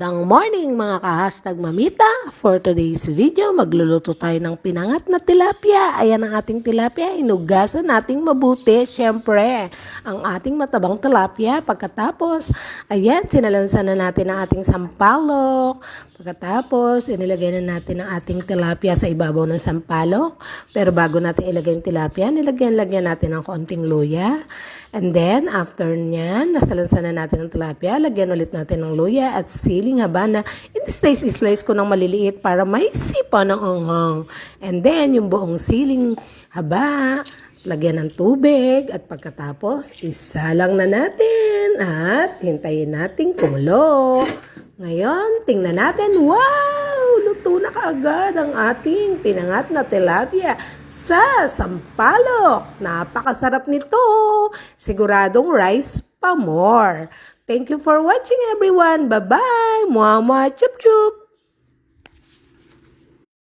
Magandang morning mga ka-hashtag mamita. For today's video, magluluto tayo ng pinangat na tilapia. Ayan ang ating tilapia. Inugasan nating mabuti. Siyempre, ang ating matabang tilapia. Pagkatapos, ayan, sinalansan na natin ang ating sampalok. Pagkatapos, inilagay na natin ang ating tilapia sa ibabaw ng sampalok. Pero bago natin ilagay yung tilapia, nilagyan-lagyan natin ng konting luya. And then, after nyan, nasalansan na natin ng tilapia, lagyan ulit natin ng luya at siling haba na in-slice-slice ko ng maliliit para may sipa ng anghang. And then, yung buong siling haba, lagyan ng tubig at pagkatapos, isalang na natin at hintayin nating kumulo. Ngayon, tingnan natin, wow! Luto na kaagad ang ating pinangat na tilapia sa Sampalok. Napakasarap nito. Siguradong rice pa more. Thank you for watching everyone. Bye-bye. Mwah, mwah, chup, chup.